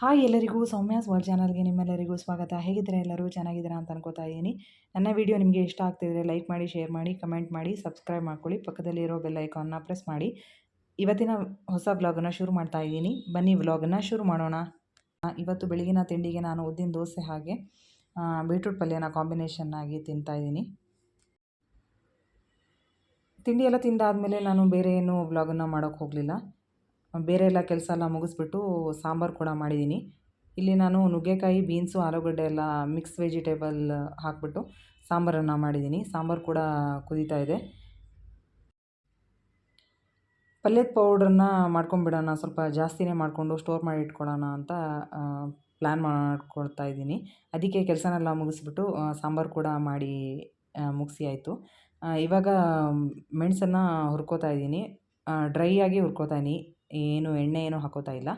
Hi ಎಲ್ಲರಿಗೂ Soumya's world ಚಾನಲ್ಗೆ ನಿಮ್ಮೆಲ್ಲರಿಗೂ ಸ್ವಾಗತ. ಹೇಗಿದ್ದೀರಾ ಎಲ್ಲರೂ? ಚೆನ್ನಾಗಿದ್ದೀರಾ ಅಂತ ಅನ್ಕೋತಾ ಇದ್ದೀನಿ. ನನ್ನ ವಿಡಿಯೋ ನಿಮಗೆ ಇಷ್ಟ ಆಗ್ತಿದ್ರೆ ಲೈಕ್ ಮಾಡಿ, ಶೇರ್ ಮಾಡಿ, ಕಮೆಂಟ್ ಮಾಡಿ, ಸಬ್ಸ್ಕ್ರೈಬ್ ಮಾಡ್ಕೊಳ್ಳಿ. ಪಕ್ಕದಲ್ಲಿರೋ ಬೆಲ್ ಐಕಾನ್ನ ಪ್ರೆಸ್ ಮಾಡಿ. ಇವತ್ತಿನ ಹೊಸ ವ್ಲಾಗನ್ನು ಶುರು ಮಾಡ್ತಾ ಇದ್ದೀನಿ. ಬನ್ನಿ ವ್ಲಾಗನ್ನು ಶುರು ಮಾಡೋಣ. ಇವತ್ತು ಬೆಳಗಿನ ತಿಂಡಿಗೆ ನಾನು ಉದ್ದಿನ ದೋಸೆ ಹಾಗೆ ಬೀಟ್ರೂಟ್ ಪಲ್ಯನ ಕಾಂಬಿನೇಷನ್ ಆಗಿ ತಿಂತಾ ಇದ್ದೀನಿ. ತಿಂಡಿ ಎಲ್ಲ ತಿಂದಾದಮೇಲೆ ನಾನು ಬೇರೆ ಏನು ವ್ಲಾಗನ್ನು ಮಾಡೋಕ್ಕೆ ಹೋಗಲಿಲ್ಲ. ಬೇರೆ ಎಲ್ಲ ಕೆಲಸ ಎಲ್ಲ ಮುಗಿಸ್ಬಿಟ್ಟು ಸಾಂಬಾರು ಕೂಡ ಮಾಡಿದ್ದೀನಿ. ಇಲ್ಲಿ ನಾನು ನುಗ್ಗೆಕಾಯಿ, ಬೀನ್ಸು, ಆಲೂಗಡ್ಡೆ ಎಲ್ಲ ಮಿಕ್ಸ್ ವೆಜಿಟೇಬಲ್ ಹಾಕ್ಬಿಟ್ಟು ಸಾಂಬಾರನ್ನು ಮಾಡಿದ್ದೀನಿ. ಸಾಂಬಾರು ಕೂಡ ಕುದೀತಾ ಇದೆ. ಪಲ್ಯದ ಪೌಡ್ರನ್ನ ಮಾಡ್ಕೊಂಬಿಡೋಣ, ಸ್ವಲ್ಪ ಜಾಸ್ತಿನೇ ಮಾಡಿಕೊಂಡು ಸ್ಟೋರ್ ಮಾಡಿ ಇಟ್ಕೊಳ್ಳೋಣ ಅಂತ ಪ್ಲ್ಯಾನ್ ಮಾಡ್ಕೊಳ್ತಾ ಇದ್ದೀನಿ. ಅದಕ್ಕೆ ಕೆಲಸನೆಲ್ಲ ಮುಗಿಸ್ಬಿಟ್ಟು ಸಾಂಬಾರು ಕೂಡ ಮಾಡಿ ಮುಗಿಸಿ ಆಯಿತು. ಇವಾಗ, ಮೆಣಸನ್ನು ಹುರ್ಕೋತಾ ಇದ್ದೀನಿ. ಡ್ರೈ ಆಗಿ ಹುರ್ಕೋತಾ ಏನು ಎಣ್ಣೆ ಏನು ಹಾಕೋತಾ ಇಲ್ಲ.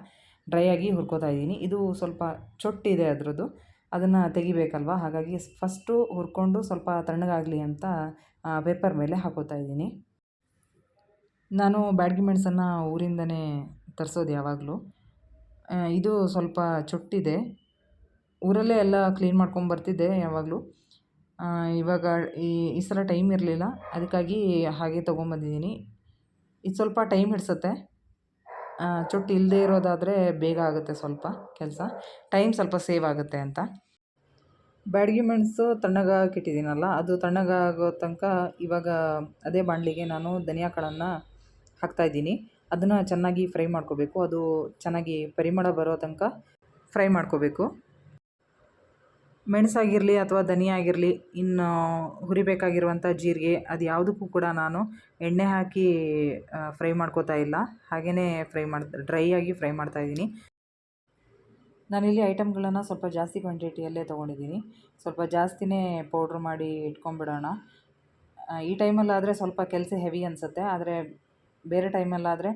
ಡ್ರೈ ಆಗಿ ಹುರ್ಕೋತಾ ಇದ್ದೀನಿ. ಇದು ಸ್ವಲ್ಪ ಚೊಟ್ಟಿದೆ ಅದರದ್ದು. ಅದನ್ನು ತೆಗಿಬೇಕಲ್ವ? ಹಾಗಾಗಿ ಫಸ್ಟು ಹುರ್ಕೊಂಡು ಸ್ವಲ್ಪ ತಣ್ಣಗಾಗಲಿ ಅಂತ ಪೇಪರ್ ಮೇಲೆ ಹಾಕೋತಾ ಇದ್ದೀನಿ. ನಾನು ಬ್ಯಾಡ್ಗಿ ಮೆಣಸನ್ನು ಊರಿಂದನೇ ತರಿಸೋದು ಯಾವಾಗಲೂ. ಇದು ಸ್ವಲ್ಪ ಚೊಟ್ಟಿದೆ. ಊರಲ್ಲೇ ಎಲ್ಲ ಕ್ಲೀನ್ ಮಾಡ್ಕೊಂಬರ್ತಿದ್ದೆ ಯಾವಾಗಲೂ. ಇವಾಗ ಈ ಈ ಸಲ ಟೈಮ್ ಇರಲಿಲ್ಲ. ಅದಕ್ಕಾಗಿ ಹಾಗೆ ತೊಗೊಂಬಂದಿದ್ದೀನಿ ಇದು ಸ್ವಲ್ಪ ಟೈಮ್ ಹಿಡಿಸುತ್ತೆ. ಚೊಟ್ಟು ಇಲ್ಲದೆ ಇರೋದಾದರೆ ಬೇಗ ಆಗುತ್ತೆ ಸ್ವಲ್ಪ ಕೆಲಸ. ಟೈಮ್ ಸ್ವಲ್ಪ ಸೇವ್ ಆಗುತ್ತೆ ಅಂತ. ಬ್ಯಾಡಗಿ ಮೆಣಸು ತಣ್ಣಗಾಗಕ್ಕೆ ಇಟ್ಟಿದ್ದೀನಲ್ಲ, ಅದು ತಣ್ಣಗಾಗೋ ತನಕ ಇವಾಗ ಅದೇ ಬಾಣಲಿಗೆ ನಾನು ಧನಿಯಾ ಕಾಳನ್ನು ಹಾಕ್ತಾಯಿದ್ದೀನಿ ಅದನ್ನು ಚೆನ್ನಾಗಿ ಫ್ರೈ ಮಾಡ್ಕೋಬೇಕು. ಅದು ಚೆನ್ನಾಗಿ ಪರಿಮಳ ಬರೋ ತನಕ ಫ್ರೈ ಮಾಡ್ಕೋಬೇಕು. ಮೆಣಸಾಗಿರಲಿ ಅಥವಾ ಧನಿಯಾ ಆಗಿರಲಿ ಇನ್ನು ಹುರಿಬೇಕಾಗಿರುವಂಥ ಜೀರಿಗೆ ಅದು ಯಾವುದಕ್ಕೂ ಕೂಡ ನಾನು ಎಣ್ಣೆ ಹಾಕಿ ಫ್ರೈ ಮಾಡ್ಕೋತಾ ಇಲ್ಲ. ಹಾಗೆಯೇ ಫ್ರೈ ಮಾಡಿ ಡ್ರೈ ಆಗಿ ಫ್ರೈ ಮಾಡ್ತಾ ಇದ್ದೀನಿ. ನಾನಿಲ್ಲಿ ಐಟಮ್ಗಳನ್ನು ಸ್ವಲ್ಪ ಜಾಸ್ತಿ ಕ್ವಾಂಟಿಟಿಯಲ್ಲೇ ತೊಗೊಂಡಿದ್ದೀನಿ. ಸ್ವಲ್ಪ ಜಾಸ್ತಿನೇ ಪೌಡ್ರ್ ಮಾಡಿ ಇಟ್ಕೊಂಬಿಡೋಣ. ಆ, ಈ ಟೈಮಲ್ಲಾದರೆ ಸ್ವಲ್ಪ ಕೆಲಸ ಹೆವಿ ಅನಿಸುತ್ತೆ. ಆದರೆ ಬೇರೆ ಟೈಮಲ್ಲಾದರೆ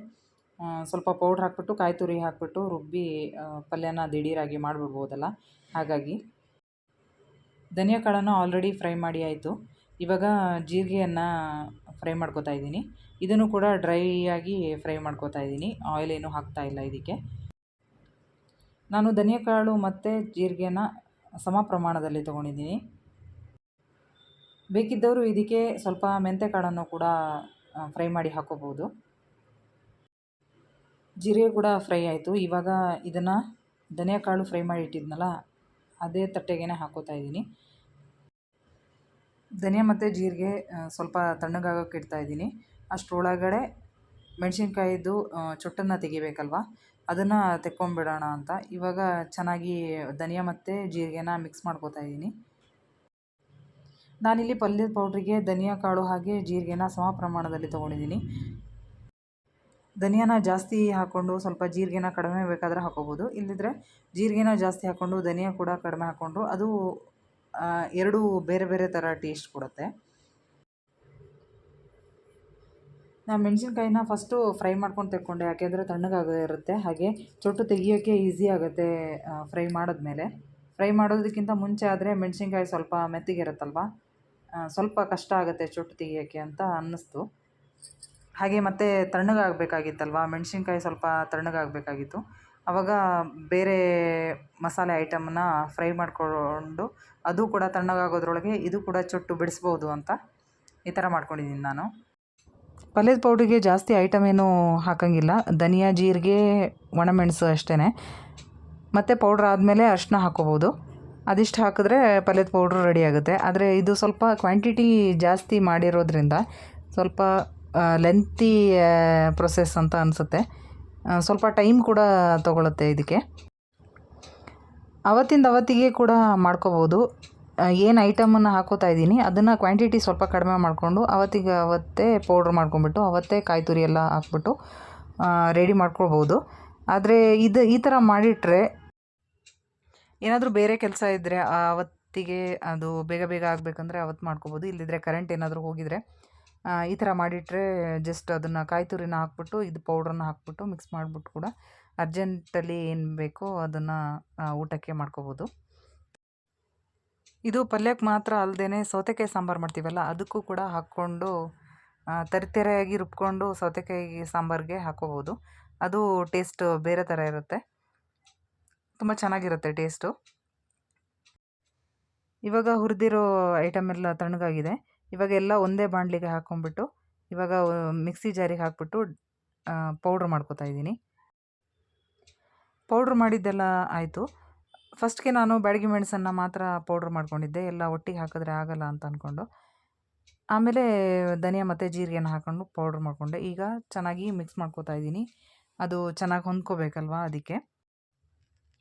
ಸ್ವಲ್ಪ ಪೌಡ್ರ್ ಹಾಕ್ಬಿಟ್ಟು ಕಾಯಿ ತುರಿ ಹಾಕ್ಬಿಟ್ಟು ರುಬ್ಬಿ ಪಲ್ಯನ ದಿಢೀರಾಗಿ ಮಾಡಿಬಿಡ್ಬೋದಲ್ಲ. ಹಾಗಾಗಿ ಧನಿಯಾ ಕಾಳನ್ನು ಆಲ್ರೆಡಿ ಫ್ರೈ ಮಾಡಿ ಆಯಿತು. ಇವಾಗ ಜೀರಿಗೆಯನ್ನು ಫ್ರೈ ಮಾಡ್ಕೋತಾ ಇದ್ದೀನಿ. ಇದನ್ನು ಕೂಡ ಡ್ರೈ ಆಗಿ ಫ್ರೈ ಮಾಡ್ಕೋತಾ ಇದ್ದೀನಿ. ಆಯಿಲ್ ಏನೂ ಹಾಕ್ತಾ ಇಲ್ಲ ಇದಕ್ಕೆ. ನಾನು ಧನಿಯಾ ಕಾಳು ಮತ್ತು ಜೀರಿಗೆಯನ್ನು ಸಮ ಪ್ರಮಾಣದಲ್ಲಿ ತೊಗೊಂಡಿದ್ದೀನಿ. ಬೇಕಿದ್ದವರು ಇದಕ್ಕೆ ಸ್ವಲ್ಪ ಮೆಂತೆ ಕಾಳನ್ನು ಕೂಡ ಫ್ರೈ ಮಾಡಿ ಹಾಕೋಬೋದು ಜೀರಿಗೆ ಕೂಡ ಫ್ರೈ ಆಯಿತು. ಇವಾಗ ಇದನ್ನು ಧನಿಯಾ ಕಾಳು ಫ್ರೈ ಮಾಡಿ ಇಟ್ಟಿದ್ನಲ್ಲ, ಅದೇ ತಟ್ಟೆಗೇ ಹಾಕೋತಾ ಇದ್ದೀನಿ. ಧನಿಯಾ ಮತ್ತು ಜೀರಿಗೆ ಸ್ವಲ್ಪ ತಣ್ಣಗಾಗೋಕೆ ಇಡ್ತಾ ಇದ್ದೀನಿ. ಅಷ್ಟರೊಳಗಡೆ ಮೆಣಸಿನ್ಕಾಯಿದು ಚೊಟ್ಟನ್ನು ತೆಗಿಬೇಕಲ್ವ? ಅದನ್ನು ತೆಕ್ಕೊಂಬಿಡೋಣ ಅಂತ. ಇವಾಗ ಚೆನ್ನಾಗಿ ಧನಿಯ ಮತ್ತು ಜೀರಿಗೆನ ಮಿಕ್ಸ್ ಮಾಡ್ಕೋತಾ ಇದ್ದೀನಿ. ನಾನಿಲ್ಲಿ ಪಲ್ಯದ ಪೌಡ್ರಿಗೆ ಧನಿಯಾ ಕಾಳು ಹಾಗೆ ಜೀರಿಗೆನ ಸಮ ಪ್ರಮಾಣದಲ್ಲಿ ತೊಗೊಂಡಿದ್ದೀನಿ. ಧನಿಯಾನ ಜಾಸ್ತಿ ಹಾಕ್ಕೊಂಡು ಸ್ವಲ್ಪ ಜೀರಿಗೆನ ಕಡಿಮೆ ಬೇಕಾದರೆ ಹಾಕೋಬೋದು. ಇಲ್ಲದಿದ್ದರೆ ಜೀರಿಗೆನ ಜಾಸ್ತಿ ಹಾಕ್ಕೊಂಡು ಧನಿಯಾ ಕೂಡ ಕಡಿಮೆ ಹಾಕ್ಕೊಂಡ್ರು ಅದು ಎರಡು ಬೇರೆ ಬೇರೆ ಥರ ಟೇಸ್ಟ್ ಕೊಡುತ್ತೆ. ನಾನು ಮೆಣಸಿನ್ಕಾಯಿನ ಫಸ್ಟು ಫ್ರೈ ಮಾಡ್ಕೊಂಡು ತೆಕ್ಕೊಂಡೆ ಯಾಕೆಂದರೆ ತಣ್ಣಗಾಗಿರುತ್ತೆ. ಹಾಗೆ ಚೊಟ್ಟು ತೆಗಿಯೋಕ್ಕೆ ಈಸಿ ಆಗುತ್ತೆ ಫ್ರೈ ಮಾಡಿದ್ಮೇಲೆ. ಫ್ರೈ ಮಾಡೋದಕ್ಕಿಂತ ಮುಂಚೆ ಆದರೆ ಮೆಣಸಿನ್ಕಾಯಿ ಸ್ವಲ್ಪ ಮೆತ್ತಿಗಿರುತ್ತಲ್ವ? ಸ್ವಲ್ಪ ಕಷ್ಟ ಆಗುತ್ತೆ ಚೊಟ್ಟು ತೆಗಿಯೋಕ್ಕೆ ಅಂತ ಅನ್ನಿಸ್ತು. ಹಾಗೆ ಮತ್ತೆ ತಣ್ಣಗಾಗಬೇಕಾಗಿತ್ತಲ್ವ? ಮೆಣಸಿನ್ಕಾಯಿ ಸ್ವಲ್ಪ ತಣ್ಣಗಾಗಬೇಕಾಗಿತ್ತು. ಆವಾಗ ಬೇರೆ ಮಸಾಲೆ ಐಟಮನ್ನ ಫ್ರೈ ಮಾಡಿಕೊಂಡು ಅದು ಕೂಡ ತಣ್ಣಗಾಗೋದ್ರೊಳಗೆ ಇದು ಕೂಡ ಚೊಟ್ಟು ಬಿಡಿಸ್ಬೋದು ಅಂತ ಈ ಥರ ಮಾಡ್ಕೊಂಡಿದ್ದೀನಿ ನಾನು. ಪಲ್ಯದ ಪೌಡ್ರಿಗೆ ಜಾಸ್ತಿ ಐಟಮ್ ಏನೂ ಹಾಕಂಗಿಲ್ಲ. ಧನಿಯಾ ಜೀರಿಗೆ, ಒಣಮೆಣಸು ಅಷ್ಟೇ ಮತ್ತು ಪೌಡ್ರ್ ಆದಮೇಲೆ ಅರಿಶಿನ ಹಾಕ್ಕೋಬೋದು ಅದಿಷ್ಟು ಹಾಕಿದ್ರೆ ಪಲ್ಯದ ಪೌಡ್ರ್ ರೆಡಿ ಆಗುತ್ತೆ. ಆದರೆ ಇದು ಸ್ವಲ್ಪ ಕ್ವಾಂಟಿಟಿ ಜಾಸ್ತಿ ಮಾಡಿರೋದ್ರಿಂದ ಸ್ವಲ್ಪ ಲೆಂತಿ ಪ್ರೊಸೆಸ್ ಅಂತ ಅನಿಸುತ್ತೆ. ಸ್ವಲ್ಪ ಟೈಮ್ ಕೂಡ ತೊಗೊಳುತ್ತೆ ಇದಕ್ಕೆ. ಅವತ್ತಿಂದ ಅವತ್ತಿಗೆ ಕೂಡ ಮಾಡ್ಕೋಬೋದು. ಏನು ಐಟಮನ್ನು ಹಾಕೋತಾ ಇದ್ದೀನಿ, ಅದನ್ನು ಕ್ವಾಂಟಿಟಿ ಸ್ವಲ್ಪ ಕಡಿಮೆ ಮಾಡಿಕೊಂಡು ಅವತ್ತಿಗೆ ಅವತ್ತೇ ಪೌಡ್ರ್ ಮಾಡ್ಕೊಂಬಿಟ್ಟು ಅವತ್ತೇ ಕಾಯಿ ತುರಿ ಎಲ್ಲ ಹಾಕ್ಬಿಟ್ಟು ರೆಡಿ ಮಾಡ್ಕೊಳ್ಬೋದು. ಆದರೆ ಇದು ಈ ಥರ ಮಾಡಿಟ್ರೆ ಏನಾದರೂ ಬೇರೆ ಕೆಲಸ ಇದ್ದರೆ ಅವತ್ತಿಗೆ ಅದು ಬೇಗ ಬೇಗ ಆಗಬೇಕಂದ್ರೆ ಅವತ್ತು ಮಾಡ್ಕೋಬೋದು. ಇಲ್ಲದಿದ್ದರೆ ಕರೆಂಟ್ ಏನಾದರೂ ಹೋಗಿದರೆ. ಈ ಥರ ಮಾಡಿಟ್ರೆ ಜಸ್ಟ್ ಅದನ್ನು ಕಾಯಿ ತುರಿನ ಹಾಕ್ಬಿಟ್ಟು, ಇದು ಪೌಡ್ರನ್ನ ಹಾಕ್ಬಿಟ್ಟು ಮಿಕ್ಸ್ ಮಾಡಿಬಿಟ್ಟು ಕೂಡ ಅರ್ಜೆಂಟಲ್ಲಿ ಏನು ಬೇಕೋ ಅದನ್ನು ಊಟಕ್ಕೆ ಮಾಡ್ಕೋಬೋದು. ಇದು ಪಲ್ಯಕ್ಕೆ ಮಾತ್ರ ಅಲ್ಲದೇ ಸೌತೆಕಾಯಿ ಸಾಂಬಾರು ಮಾಡ್ತೀವಲ್ಲ, ಅದಕ್ಕೂ ಕೂಡ ಹಾಕ್ಕೊಂಡು ತರಿತೆರೆಯಾಗಿ ರುಬ್ಕೊಂಡು ಸೌತೆಕಾಯಿ ಸಾಂಬಾರಿಗೆ ಹಾಕೋಬೋದು ಅದು ಟೇಸ್ಟ್ ಬೇರೆ ಥರ ಇರುತ್ತೆ. ತುಂಬ ಚೆನ್ನಾಗಿರುತ್ತೆ ಟೇಸ್ಟು ಇವಾಗ ಹುರಿದಿರೋ ಐಟಮ್ ಎಲ್ಲ ತಣ್ಣಗಾಗಿದೆ. ಇವಾಗ ಎಲ್ಲ ಒಂದೇ ಬಾಣಲಿಗೆ ಹಾಕ್ಕೊಂಬಿಟ್ಟು ಇವಾಗ ಮಿಕ್ಸಿ ಜಾರಿಗೆ ಹಾಕ್ಬಿಟ್ಟು ಪೌಡ್ರ್ ಮಾಡ್ಕೋತಾ ಇದ್ದೀನಿ. ಪೌಡ್ರ್ ಮಾಡಿದ್ದೆಲ್ಲ ಆಯಿತು. ಫಸ್ಟ್ಗೆ ನಾನು ಬ್ಯಾಡಗಿ ಮೆಣಸನ್ನು ಮಾತ್ರ ಪೌಡ್ರ್ ಮಾಡ್ಕೊಂಡಿದ್ದೆ. ಎಲ್ಲ ಒಟ್ಟಿಗೆ ಹಾಕಿದ್ರೆ ಆಗಲ್ಲ ಅಂತ ಅಂದ್ಕೊಂಡು ಆಮೇಲೆ ಧನಿಯಾ ಮತ್ತು ಜೀರಿಗೆನ ಹಾಕ್ಕೊಂಡು ಪೌಡ್ರ್ ಮಾಡಿಕೊಂಡೆ. ಈಗ ಚೆನ್ನಾಗಿ ಮಿಕ್ಸ್ ಮಾಡ್ಕೊತಾ ಇದ್ದೀನಿ. ಅದು ಚೆನ್ನಾಗಿ ಹೊಂದ್ಕೋಬೇಕಲ್ವಾ ಅದಕ್ಕೆ.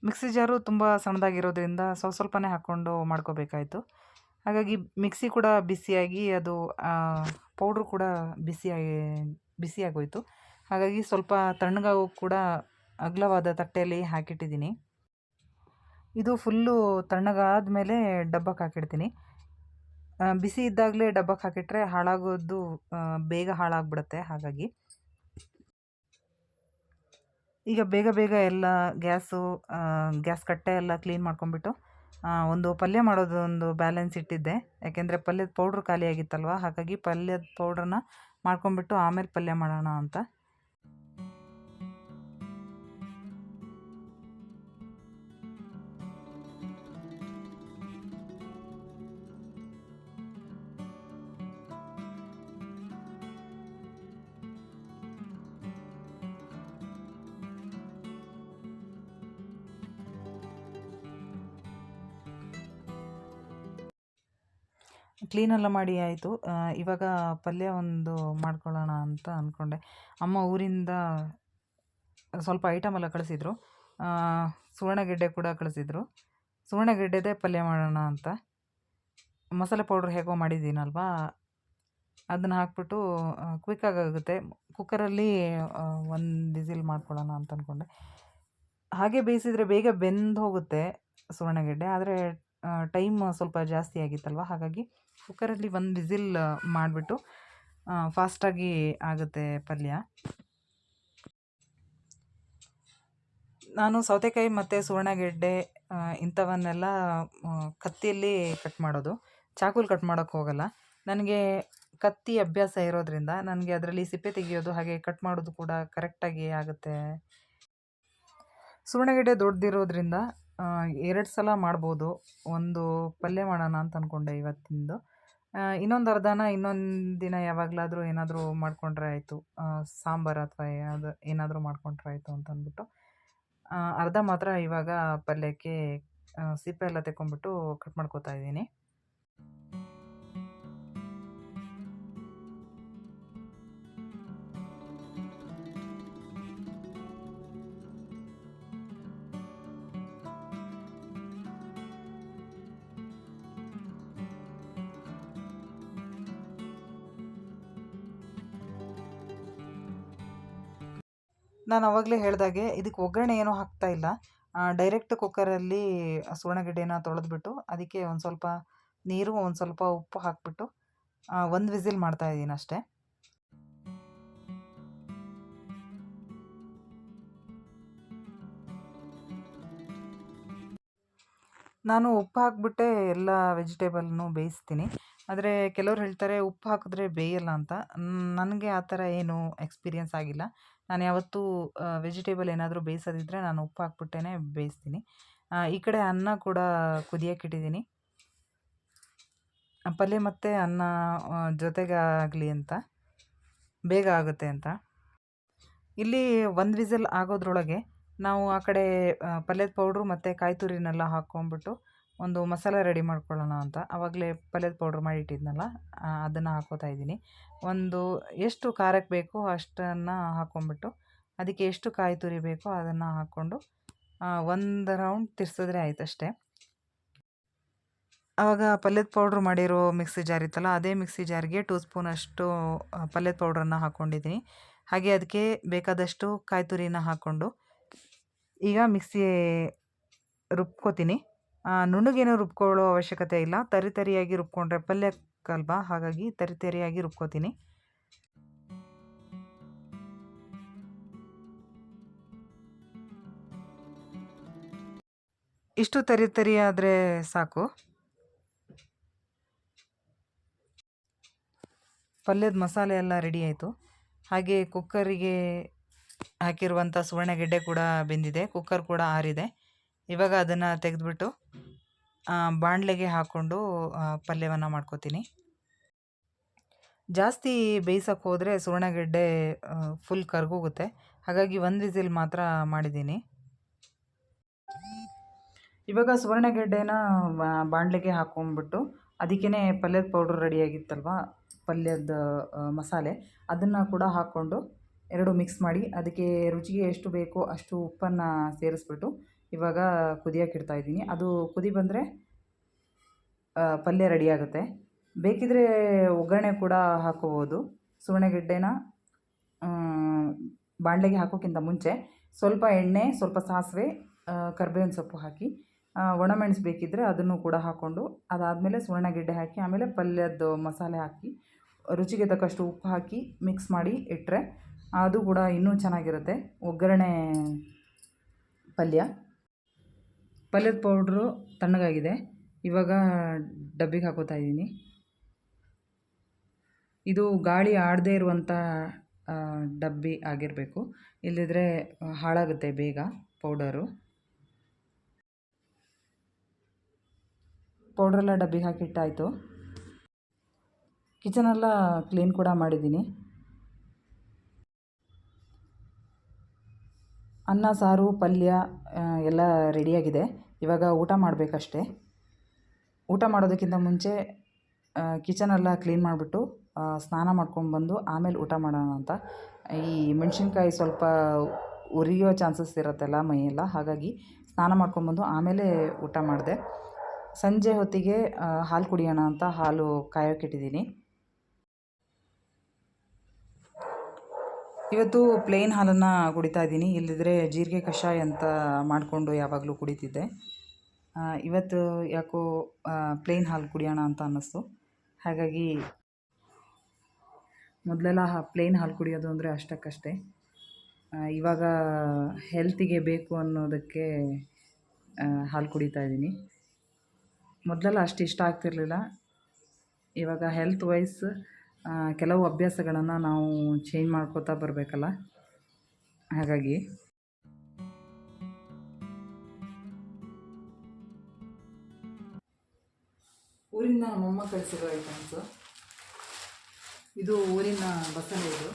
ಮಿಕ್ಸಿ ಜಾರು ತುಂಬ ಸಣ್ಣದಾಗಿರೋದ್ರಿಂದ ಸ್ವಲ್ಪ ಸ್ವಲ್ಪನೇ ಹಾಕ್ಕೊಂಡು ಮಾಡ್ಕೋಬೇಕಾಯಿತು. ಹಾಗಾಗಿ ಮಿಕ್ಸಿ ಕೂಡ ಬಿಸಿಯಾಗಿ ಅದು ಪೌಡ್ರು ಕೂಡ ಬಿಸಿಯಾಗಿ ಬಿಸಿಯಾಗೋಯಿತು ಹಾಗಾಗಿ ಸ್ವಲ್ಪ ತಣ್ಣಗಾಗೋ ಕೂಡ ಅಗಲವಾದ ತಟ್ಟೆಯಲ್ಲಿ ಹಾಕಿಟ್ಟಿದ್ದೀನಿ. ಇದು ಫುಲ್ಲು ತಣ್ಣಗಾದ ಮೇಲೆ ಡಬ್ಬಕ್ಕೆ ಹಾಕಿಡ್ತೀನಿ. ಬಿಸಿ ಇದ್ದಾಗಲೇ ಡಬ್ಬಕ್ಕೆ ಹಾಕಿಟ್ರೆ ಹಾಳಾಗೋದು ಬೇಗ ಹಾಳಾಗ್ಬಿಡುತ್ತೆ ಹಾಗಾಗಿ. ಈಗ ಬೇಗ ಬೇಗ ಎಲ್ಲ ಗ್ಯಾಸು ಗ್ಯಾಸ್ ಕಟ್ಟೆ ಎಲ್ಲ ಕ್ಲೀನ್ ಮಾಡ್ಕೊಂಬಿಟ್ಟು ಒಂದು ಪಲ್ಯ ಮಾಡೋದು ಒಂದು ಬ್ಯಾಲೆನ್ಸ್ ಇಟ್ಟಿದ್ದೆ. ಯಾಕೆಂದರೆ ಪಲ್ಯದ ಪೌಡ್ರ್ ಖಾಲಿಯಾಗಿತ್ತಲ್ವ ಹಾಗಾಗಿ ಪಲ್ಯದ ಪೌಡ್ರನ್ನ ಮಾಡ್ಕೊಂಡ್ಬಿಟ್ಟು ಆಮೇಲೆ ಪಲ್ಯ ಮಾಡೋಣ ಅಂತ. ಕ್ಲೀನೆಲ್ಲ ಮಾಡಿ ಆಯಿತು. ಇವಾಗ ಪಲ್ಯ ಒಂದು ಮಾಡ್ಕೊಳ್ಳೋಣ ಅಂತ ಅಂದ್ಕೊಂಡೆ ಅಮ್ಮ ಊರಿಂದ ಸ್ವಲ್ಪ ಐಟಮ್ ಎಲ್ಲ ಕಳಿಸಿದ್ರು. ಸುವರ್ಣಗೆಡ್ಡೆ ಕೂಡ ಕಳಿಸಿದ್ರು. ಸುವರ್ಣಗೆಡ್ಡೆದೇ ಪಲ್ಯ ಮಾಡೋಣ ಅಂತ. ಮಸಾಲೆ ಪೌಡ್ರ್ ಹೇಗೋ ಮಾಡಿದ್ದೀನಲ್ವಾ? ಅದನ್ನು ಹಾಕ್ಬಿಟ್ಟು ಕ್ವಿಕ್ಕಾಗುತ್ತೆ ಕುಕ್ಕರಲ್ಲಿ ಒಂದು ಬಿಸಿಲ್ ಮಾಡ್ಕೊಳ್ಳೋಣ ಅಂತ ಅಂದ್ಕೊಂಡೆ ಹಾಗೆ ಬೇಯಿಸಿದರೆ ಬೇಗ ಬೆಂದು ಹೋಗುತ್ತೆ ಸುವರ್ಣಗೆಡ್ಡೆ. ಆದರೆ ಟೈಮ್ ಸ್ವಲ್ಪ ಜಾಸ್ತಿ ಆಗಿತ್ತಲ್ವ? ಹಾಗಾಗಿ ಕುಕ್ಕರಲ್ಲಿ ಒಂದು ವಿಸಿಲ್ ಮಾಡಿಬಿಟ್ಟು ಫಾಸ್ಟಾಗಿ ಆಗುತ್ತೆ ಪಲ್ಯ. ನಾನು ಸೌತೆಕಾಯಿ ಮತ್ತು ಸುವರ್ಣಗೆಡ್ಡೆ ಇಂಥವನ್ನೆಲ್ಲ ಕತ್ತಿಯಲ್ಲಿ ಕಟ್ ಮಾಡೋದು. ಚಾಕುಲ್ ಕಟ್ ಮಾಡೋಕ್ಕೆ ಹೋಗಲ್ಲ. ನನಗೆ ಕತ್ತಿ ಅಭ್ಯಾಸ ಇರೋದ್ರಿಂದ ನನಗೆ ಅದರಲ್ಲಿ ಸಿಪ್ಪೆ ತೆಗೆಯೋದು ಹಾಗೆ ಕಟ್ ಮಾಡೋದು ಕೂಡ ಕರೆಕ್ಟಾಗಿ ಆಗುತ್ತೆ. ಸುವರ್ಣಗೆಡ್ಡೆ ದೊಡ್ಡದಿರೋದ್ರಿಂದ ಎರಡು ಸಲ ಮಾಡ್ಬೋದು. ಒಂದು ಪಲ್ಯ ಮಾಡೋಣ ಅಂತ ಅಂದ್ಕೊಂಡೆ ಇವತ್ತಿಂದು. ಇನ್ನೊಂದು ಅರ್ಧನ, ಇನ್ನೊಂದು ದಿನ ಯಾವಾಗಲಾದರೂ ಏನಾದರೂ ಮಾಡಿಕೊಂಡ್ರೆ ಆಯಿತು. ಸಾಂಬಾರು ಅಥವಾ ಏನಾದರೂ ಮಾಡಿಕೊಂಡ್ರೆ ಆಯಿತು ಅಂತ ಅಂದ್ಬಿಟ್ಟು. ಅರ್ಧ ಮಾತ್ರ ಇವಾಗ ಪಲ್ಯಕ್ಕೆ ಸಿಪ್ಪೆ ಎಲ್ಲ ತೆಕ್ಕೊಂಬಿಟ್ಟು ಕಟ್ ಮಾಡ್ಕೊತಾ ಇದ್ದೀನಿ. ನಾನು ಅವಾಗಲೇ ಹೇಳಿದಾಗೆ ಇದಕ್ಕೆ ಒಗ್ಗರಣೆ ಏನೂ ಹಾಕ್ತಾ ಇಲ್ಲ. ಡೈರೆಕ್ಟ್ ಕುಕ್ಕರಲ್ಲಿ ಸುವರ್ಣಗೆಡ್ಡೆನ ತೊಳೆದ್ಬಿಟ್ಟು ಅದಕ್ಕೆ ಒಂದು ಸ್ವಲ್ಪ ನೀರು, ಒಂದು ಸ್ವಲ್ಪ ಉಪ್ಪು ಹಾಕಿಬಿಟ್ಟು ಒಂದು ವಿಸಿಲ್ ಮಾಡ್ತಾ ಇದ್ದೀನಿ ಅಷ್ಟೇ. ನಾನು ಉಪ್ಪು ಹಾಕಿಬಿಟ್ಟೆ ಎಲ್ಲ ವೆಜಿಟೇಬಲ್ನು ಬೇಯಿಸ್ತೀನಿ. ಆದರೆ ಕೆಲವ್ರು ಹೇಳ್ತಾರೆ ಉಪ್ಪು ಹಾಕಿದ್ರೆ ಬೇಯಲ್ಲ ಅಂತ. ನನಗೆ ಆ ಥರ ಏನು ಎಕ್ಸ್ಪೀರಿಯನ್ಸ್ ಆಗಿಲ್ಲ. ನಾನು ಯಾವತ್ತೂ ವೆಜಿಟೇಬಲ್ ಏನಾದರೂ ಬೇಯಿಸೋದಿದ್ರೆ ನಾನು ಉಪ್ಪು ಹಾಕ್ಬಿಟ್ಟೇ ಬೇಯಿಸ್ತೀನಿ. ಈ ಕಡೆ ಅನ್ನ ಕೂಡ ಕುದಿಯೋಕ್ಕಿಟ್ಟಿದ್ದೀನಿ ಪಲ್ಯ ಮತ್ತು ಅನ್ನ ಜೊತೆಗೆ ಆಗಲಿ ಅಂತ. ಬೇಗ ಆಗುತ್ತೆ ಅಂತ. ಇಲ್ಲಿ ಒಂದು ವಿಸಲ್ ಆಗೋದ್ರೊಳಗೆ ನಾವು ಆ ಕಡೆ ಪಲ್ಯದ ಪೌಡ್ರು ಮತ್ತು ಕಾಯಿ ತುರಿನೆಲ್ಲ ಹಾಕ್ಕೊಂಬಿಟ್ಟು ಒಂದು ಮಸಾಲೆ ರೆಡಿ ಮಾಡ್ಕೊಳ್ಳೋಣ ಅಂತ. ಆವಾಗಲೇ ಪಲ್ಯದ ಪೌಡ್ರ್ ಮಾಡಿಟ್ಟಿದ್ನಲ್ಲ ಅದನ್ನು ಹಾಕೋತಾ ಇದ್ದೀನಿ. ಒಂದು ಎಷ್ಟು ಖಾರಕ್ಕೆ ಬೇಕೋ ಅಷ್ಟನ್ನು ಹಾಕ್ಕೊಂಬಿಟ್ಟು ಅದಕ್ಕೆ ಎಷ್ಟು ಕಾಯಿ ತುರಿ ಬೇಕೋ ಅದನ್ನು ಹಾಕ್ಕೊಂಡು ಒಂದು ರೌಂಡ್ ತಿರ್ಸಿದ್ರೆ ಆಯ್ತು ಅಷ್ಟೇ. ಆವಾಗ ಪಲ್ಯದ ಪೌಡ್ರ್ ಮಾಡಿರೋ ಮಿಕ್ಸಿ ಜಾರ್ ಇತ್ತಲ್ಲ, ಅದೇ ಮಿಕ್ಸಿ ಜಾರ್ಗೆ ಟೂ ಸ್ಪೂನಷ್ಟು ಪಲ್ಯದ ಪೌಡ್ರನ್ನು ಹಾಕ್ಕೊಂಡಿದ್ದೀನಿ ಹಾಗೆ ಅದಕ್ಕೆ ಬೇಕಾದಷ್ಟು ಕಾಯಿ ತುರಿನ ಹಾಕ್ಕೊಂಡು, ಈಗ ಮಿಕ್ಸಿ ರುಬ್ಕೋತೀನಿ. ನುಣ್ಣಗೇನು ರುಬ್ಕೊಳ್ಳೋ ಅವಶ್ಯಕತೆ ಇಲ್ಲ. ತರಿ ತರಿಯಾಗಿ ರುಬ್ಕೊಂಡ್ರೆ ಪಲ್ಯಕ್ಕಲ್ವ? ಹಾಗಾಗಿ ತರಿ ತರಿಯಾಗಿ ರುಬ್ಕೋತೀನಿ. ಇಷ್ಟು ತರಿ ತರಿ ಆದರೆ ಸಾಕು. ಪಲ್ಯದ ಮಸಾಲೆ ಎಲ್ಲ ರೆಡಿ ಆಯಿತು. ಹಾಗೆ ಕುಕ್ಕರಿಗೆ ಹಾಕಿರುವಂಥ ಸುವರ್ಣಗೆಡ್ಡೆ ಕೂಡ ಬೆಂದಿದೆ. ಕುಕ್ಕರ್ ಕೂಡ ಆರಿದೆ. ಇವಾಗ ಅದನ್ನು ತೆಗೆದ್ಬಿಟ್ಟು ಬಾಣಲೆಗೆ ಹಾಕ್ಕೊಂಡು ಪಲ್ಯವನ್ನು ಮಾಡ್ಕೋತೀನಿ. ಜಾಸ್ತಿ ಬೇಯಿಸೋಕೆ ಹೋದರೆ ಸುವರ್ಣಗೆಡ್ಡೆ ಫುಲ್ ಕರ್ಗೋಗುತ್ತೆ. ಹಾಗಾಗಿ ಒಂದು ವಿಸಿಲ್ ಮಾತ್ರ ಮಾಡಿದ್ದೀನಿ. ಇವಾಗ ಸುವರ್ಣಗೆಡ್ಡೆನ ಬಾಣಲೆಗೆ ಹಾಕೊಂಡ್ಬಿಟ್ಟು ಅದಕ್ಕೇ ಪಲ್ಯದ ಪೌಡ್ರ್ ರೆಡಿಯಾಗಿತ್ತಲ್ವ ಪಲ್ಯದ ಮಸಾಲೆ. ಅದನ್ನು ಕೂಡ ಹಾಕ್ಕೊಂಡು ಎರಡು ಮಿಕ್ಸ್ ಮಾಡಿ, ಅದಕ್ಕೆ ರುಚಿಗೆ ಎಷ್ಟು ಬೇಕೋ ಅಷ್ಟು ಉಪ್ಪನ್ನು ಸೇರಿಸ್ಬಿಟ್ಟು ಇವಾಗ ಕುದಿಯೋಕೆ ಇಡ್ತಾ ಇದ್ದೀನಿ. ಅದು ಕುದಿ ಬಂದರೆ ಪಲ್ಯ ರೆಡಿಯಾಗುತ್ತೆ ಬೇಕಿದ್ದರೆ ಒಗ್ಗರಣೆ ಕೂಡ ಹಾಕೋಬೋದು. ಸುವರ್ಣಗೆಡ್ಡೆನ ಬಾಣಲೆಗೆ ಹಾಕೋಕ್ಕಿಂತ ಮುಂಚೆ ಸ್ವಲ್ಪ ಎಣ್ಣೆ, ಸ್ವಲ್ಪ ಸಾಸಿವೆ ಕರ್ಬೇವಿನ ಸೊಪ್ಪು ಹಾಕಿ ಒಣಮೆಣಸು ಬೇಕಿದ್ದರೆ ಅದನ್ನು ಕೂಡ ಹಾಕ್ಕೊಂಡು ಅದಾದಮೇಲೆ ಸುವರ್ಣಗೆಡ್ಡೆ ಹಾಕಿ, ಆಮೇಲೆ ಪಲ್ಯದ್ದು ಮಸಾಲೆ ಹಾಕಿ, ರುಚಿಗೆ ತಕ್ಕಷ್ಟು ಉಪ್ಪು ಹಾಕಿ ಮಿಕ್ಸ್ ಮಾಡಿ ಇಟ್ಟರೆ ಅದು ಕೂಡ ಇನ್ನೂ ಚೆನ್ನಾಗಿರುತ್ತೆ. ಒಗ್ಗರಣೆ ಪಲ್ಯ. ಪಲ್ಯದ ಪೌಡ್ರು ತಣ್ಣಗಾಗಿದೆ. ಇವಾಗ ಡಬ್ಬಿಗೆ ಹಾಕೋತಾ ಇದ್ದೀನಿ. ಇದು ಗಾಳಿ ಆಡದೇ ಇರುವಂಥ ಡಬ್ಬಿ ಆಗಿರಬೇಕು. ಇಲ್ಲದಿದ್ದರೆ ಹಾಳಾಗುತ್ತೆ ಬೇಗ ಪೌಡರು. ಪೌಡ್ರೆಲ್ಲ ಡಬ್ಬಿಗೆ ಹಾಕಿಟ್ಟಾಯಿತು. ಕಿಚನೆಲ್ಲ ಕ್ಲೀನ್ ಕೂಡ ಮಾಡಿದ್ದೀನಿ. ಅನ್ನ, ಸಾರು, ಪಲ್ಯ ಎಲ್ಲ ರೆಡಿಯಾಗಿದೆ. ಇವಾಗ ಊಟ ಮಾಡಬೇಕಷ್ಟೆ. ಊಟ ಮಾಡೋದಕ್ಕಿಂತ ಮುಂಚೆ ಕಿಚನೆಲ್ಲ ಕ್ಲೀನ್ ಮಾಡಿಬಿಟ್ಟು ಸ್ನಾನ ಮಾಡ್ಕೊಂಬಂದು ಆಮೇಲೆ ಊಟ ಮಾಡೋಣ ಅಂತ. ಈ ಮೆಣಸಿನ್ಕಾಯಿ ಸ್ವಲ್ಪ ಉರಿಯೋ ಚಾನ್ಸಸ್ ಇರುತ್ತಲ್ಲ ಮೈಯೆಲ್ಲ, ಹಾಗಾಗಿ ಸ್ನಾನ ಮಾಡ್ಕೊಂಡ್ಬಂದು ಆಮೇಲೆ ಊಟ ಮಾಡಿದೆ. ಸಂಜೆ ಹೊತ್ತಿಗೆ ಹಾಲು ಕುಡಿಯೋಣ ಅಂತ ಹಾಲು ಕಾಯೋಕ್ಕಿಟ್ಟಿದ್ದೀನಿ ಇವತ್ತು ಪ್ಲೇನ್ ಹಾಲನ್ನು ಕುಡಿತಾ ಇದ್ದೀನಿ. ಇಲ್ಲದಿದ್ದರೆ ಜೀರಿಗೆ ಕಷಾಯ ಅಂತ ಮಾಡಿಕೊಂಡು ಯಾವಾಗಲೂ ಕುಡಿತಿದ್ದೆ. ಇವತ್ತು ಯಾಕೋ ಪ್ಲೇನ್ ಹಾಲು ಕುಡಿಯೋಣ ಅಂತ ಅನ್ನಿಸ್ತು. ಹಾಗಾಗಿ ಮೊದಲೆಲ್ಲ ಪ್ಲೇನ್ ಹಾಲು ಕುಡಿಯೋದು ಅಂದರೆ ಅಷ್ಟಕ್ಕಷ್ಟೇ. ಇವಾಗ ಹೆಲ್ತಿಗೆ ಬೇಕು ಅನ್ನೋದಕ್ಕೆ ಹಾಲು ಕುಡಿತಾ ಇದ್ದೀನಿ. ಮೊದಲೆಲ್ಲ ಅಷ್ಟು ಇಷ್ಟ ಆಗ್ತಿರಲಿಲ್ಲ. ಇವಾಗ ಹೆಲ್ತ್ ವೈಸ್ ಕೆಲವು ಅಭ್ಯಾಸಗಳನ್ನು ನಾವು ಚೇಂಜ್ ಮಾಡ್ಕೋತಾ ಬರಬೇಕಲ್ಲ? ಹಾಗಾಗಿ. ಊರಿಂದ ನಮ್ಮಮ್ಮ ಕಳಿಸಿರೋ ಐಟಮ್ಸು ಇದು ಊರಿನ ಬಸಳೆ ಇದು.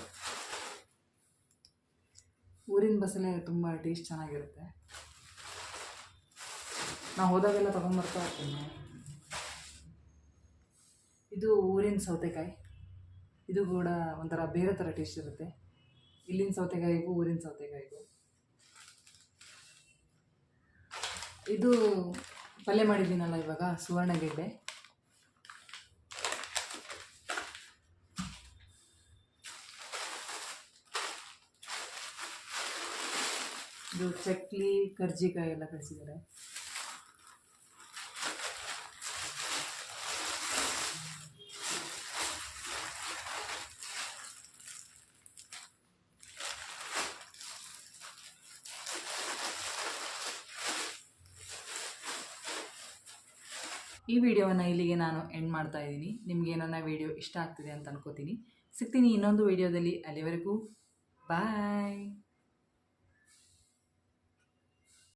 ಊರಿನ ಬಸಳೆ ತುಂಬ ಟೇಸ್ಟ್ ಚೆನ್ನಾಗಿರುತ್ತೆ. ನಾವು ಹೋದಾಗೆಲ್ಲ ತೊಗೊಂಬರ್ತಾ ಇರ್ತೀನಿ. ಇದು ಊರಿನ ಸೌತೆಕಾಯಿ. ಇದು ಕೂಡ ಒಂಥರ ಬೇರೆ ಥರ ಟೇಸ್ಟ್ ಇರುತ್ತೆ. ಇಲ್ಲಿನ ಸೌತೆಕಾಯಿಗೂ ಊರಿನ ಸೌತೆಕಾಯಿಗೂ. ಇದು ಪಲ್ಯ ಮಾಡಿದ್ದೀನಲ್ಲ ಇವಾಗ, ಸುವರ್ಣಗೆಡ್ಡೆ. ಇದು ಚಕ್ಲಿ, ಕರ್ಜಿಕಾಯಿ ಎಲ್ಲ ಕಳಿಸಿದ್ದಾರೆ. ಈ ವಿಡಿಯೋವನ್ನು ಇಲ್ಲಿಗೆ ನಾನು ಎಂಡ್ ಮಾಡ್ತಾ ಇದ್ದೀನಿ. ನಿಮಗೆ ನನ್ನ ವಿಡಿಯೋ ಇಷ್ಟ ಆಗ್ತಿದೆ ಅಂತ ಅನ್ಕೋತೀನಿ. ಸಿಗ್ತೀನಿ ಇನ್ನೊಂದು ವಿಡಿಯೋದಲ್ಲಿ. ಅಲ್ಲಿವರೆಗೂ ಬಾಯ್